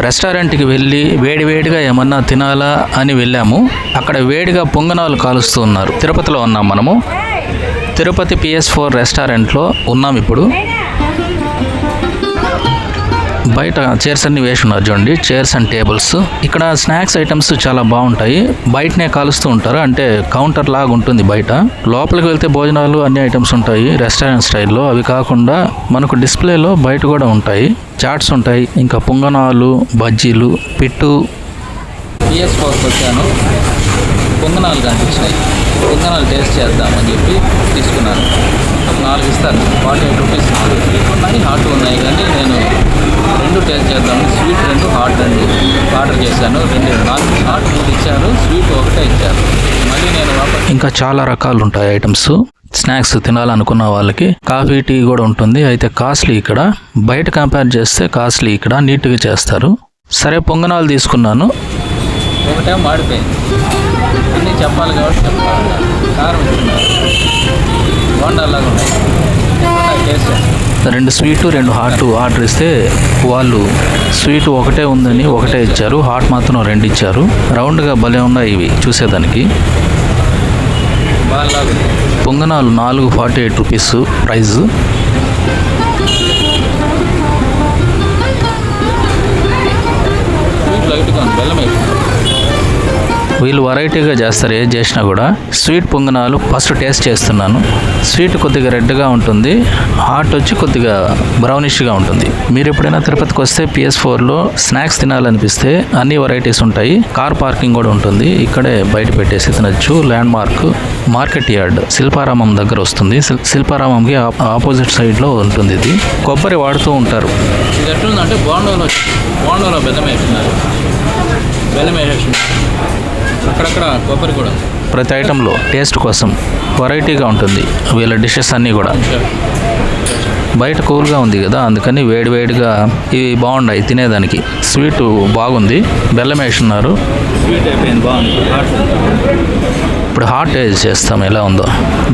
రెస్టారెంట్కి వెళ్ళి వేడివేడిగా ఏమన్నా తినాలా అని వెళ్ళాము. అక్కడ వేడిగా పొంగనాలు కాలుస్తూ ఉన్నారు. తిరుపతిలో ఉన్నాం మనము. తిరుపతి పిఎస్ ఫోర్ రెస్టారెంట్లో ఉన్నాం ఇప్పుడు. బయట చైర్స్ అన్ని వేసి ఉన్నారు చూడండి. Chairs and tables. ఇక్కడ స్నాక్స్ ఐటమ్స్ చాలా బాగుంటాయి. బయటనే కాలుస్తూ ఉంటారు. అంటే కౌంటర్ లాగా ఉంటుంది బయట. లోపలికి వెళ్తే భోజనాలు అన్ని ఐటమ్స్ ఉంటాయి. రెస్టారెంట్ స్టైల్లో. అవి కాకుండా మనకు డిస్ప్లేలో బయట కూడా ఉంటాయి. చాట్స్ ఉంటాయి. ఇంకా పొంగనాలు బజ్జీలు పిట్టు. పిఎస్ ఫోర్కి వచ్చాను పొంగనాలు కనిపించినాయి. పొంగనాలు టేస్ట్ చేద్దామని చెప్పి తీసుకున్నాను. నాలుగు ఇస్తారు. ఫార్టీ ఎయిట్ రూపీస్ నాలుగు. స్వీట్ ఉన్నాయి హాట్ ఉన్నాయి కానీ నేను రెండు టేస్ట్ చేద్దామని స్వీట్ రెండు హాట్ రెండు ఆర్డర్ చేశాను. రెండు నాలుగు హాట్ మూడు ఇచ్చారు స్వీట్ ఒకటే ఇచ్చారు. మళ్ళీ నేను ఇంకా చాలా రకాలు ఉంటాయి ఐటమ్స్ స్నాక్స్ తినాలనుకున్న వాళ్ళకి కాఫీ టీ కూడా ఉంటుంది. అయితే కాస్ట్లీ ఇక్కడ. బయట కంపేర్ చేస్తే కాస్ట్లీ ఇక్కడ. నీట్గా చేస్తారు. సరే పొంగనాలు తీసుకున్నాను. ఒకటే మాడిపోయింది. అన్నీ చెప్పాలి కాబట్టి కారం ఇస్తున్నారు బోండాలాగా ఉన్నాయి టేస్ట్ రెండు స్వీటు రెండు హాట్ ఆర్డర్ ఇస్తే వాళ్ళు స్వీట్ ఒకటే ఉందని ఒకటే ఇచ్చారు హాట్ మాత్రం రెండు ఇచ్చారు. రౌండ్గా భలే ఉన్నాయి ఇవి చూసేదానికి. పొంగనాలు నాలుగు ఫార్టీ ఎయిట్ రూపీస్ ప్రైస్ వీళ్ళు వెరైటీగా చేస్తారు ఏది చేసినా కూడా. స్వీట్ పొంగనాలు ఫస్ట్ టేస్ట్ చేస్తున్నాను. స్వీట్ కొద్దిగా రెడ్గా ఉంటుంది. హాట్ వచ్చి కొద్దిగా బ్రౌనిష్గా ఉంటుంది. మీరు ఎప్పుడైనా తిరుపతికి వస్తే పిఎస్ ఫోర్లో స్నాక్స్ తినాలనిపిస్తే అన్ని వెరైటీస్ ఉంటాయి. కార్ పార్కింగ్ కూడా ఉంటుంది. ఇక్కడే బయట పెట్టేసి తినచ్చు. Landmark market yard Shilparamam దగ్గర వస్తుంది. శిల్- శిల్పారామంకి ఆపోజిట్ సైడ్లో ఉంటుంది ఇది. కొబ్బరి వాడుతూ ఉంటారు. ఇది ఎట్లుందంటే బెల్లం వేస్తున్నారు బెల్లం వేసేస్తున్నారు అక్కడక్కడ కొబ్బరి కూడా. ప్రతి ఐటెంలో టేస్ట్ కోసం వెరైటీగా ఉంటుంది. వీళ్ళ డిషెస్ అన్నీ కూడా. బయట కూల్గా ఉంది కదా అందుకని వేడివేడిగా ఇవి బాగున్నాయి తినేదానికి. స్వీట్ బాగుంది. బెల్లం వేస్తున్నారు స్వీట్ అయిపోయింది బాగుంది ఇప్పుడు హాట్ టేస్ట్ చేస్తాం? ఎలా ఉందో.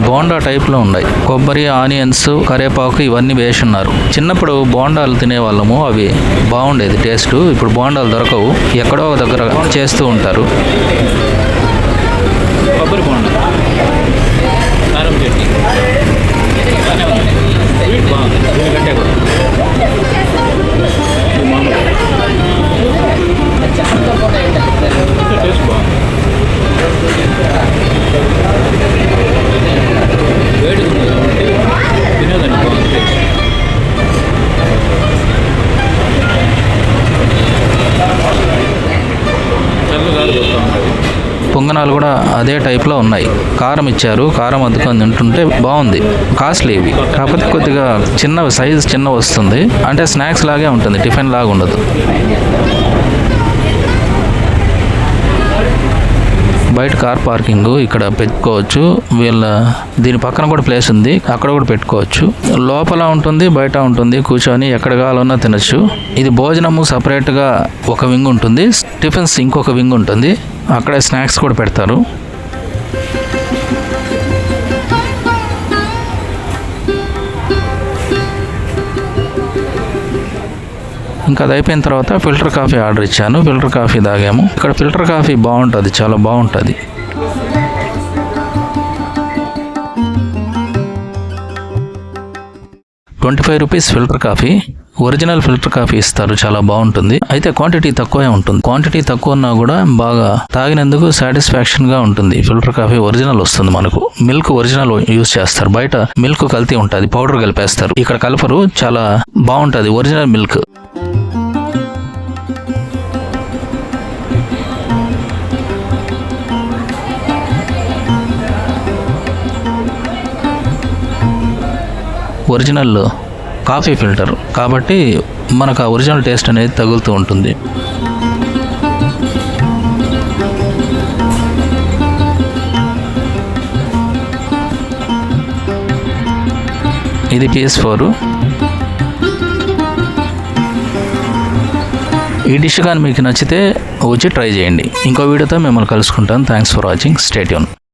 బోండా టైప్లో ఉన్నాయి. కొబ్బరి ఆనియన్స్ కరేపాకు ఇవన్నీ వేసున్నారు చిన్నప్పుడు బోండాలు తినేవాళ్ళము అవి బాగుండేది టేస్ట్ ఇప్పుడు బోండాలు దొరకవు. ఎక్కడో దగ్గర చేస్తూ ఉంటారు. విధానాలు కూడా అదే టైప్లో ఉన్నాయి. కారం ఇచ్చారు. కారం అద్దుకొని తింటుంటే బాగుంది. కాస్ట్లీ ఇవి. కాకపోతే కొద్దిగా చిన్న సైజ్ చిన్న వస్తుంది. అంటే స్నాక్స్ లాగే ఉంటుంది. టిఫిన్ లాగా ఉండదు. బయట కార్ పార్కింగ్ ఇక్కడ పెట్టుకోవచ్చు. వీళ్ళ దీని పక్కన కూడా ప్లేస్ ఉంది. అక్కడ కూడా పెట్టుకోవచ్చు. లోపల ఉంటుంది బయట ఉంటుంది. కూర్చొని ఎక్కడ కావాలన్నా తినచ్చు. ఇది భోజనము సపరేట్గా ఒక వింగ్ ఉంటుంది. టిఫిన్స్ ఇంకొక వింగ్ ఉంటుంది. అక్కడే స్నాక్స్ కూడా పెడతారు. ఇంకా అది అయిపోయిన తర్వాత ఫిల్టర్ కాఫీ ఆర్డర్ ఇచ్చాను. ఫిల్టర్ కాఫీ తాగాము. ఇక్కడ ఫిల్టర్ కాఫీ బాగుంటుంది చాలా బాగుంటుంది. Twenty five rupees filter coffee. Original filter coffee ఇస్తారు చాలా బాగుంటుంది. అయితే క్వాంటిటీ తక్కువే ఉంటుంది. క్వాంటిటీ తక్కువ ఉన్నా కూడా బాగా తాగినందుకు సాటిస్ఫాక్షన్గా ఉంటుంది. ఫిల్టర్ కాఫీ ఒరిజినల్ వస్తుంది మనకు. మిల్క్ ఒరిజినల్ యూస్ చేస్తారు. బయట మిల్క్ కల్తీ ఉంటుంది పౌడర్ కలిపేస్తారు. ఇక్కడ కలపరు చాలా బాగుంటుంది original milk. Original coffee filter. కాబట్టి మనకు ఆ ఒరిజినల్ టేస్ట్ అనేది తగులుతూ ఉంటుంది. ఇది పిఎస్ ఫోర్ ఈ డిష్ కానీ మీకు నచ్చితే వచ్చి ట్రై చేయండి. ఇంకో వీడియోతో మిమ్మల్ని కలుసుకుంటాను. Thanks for watching stay tuned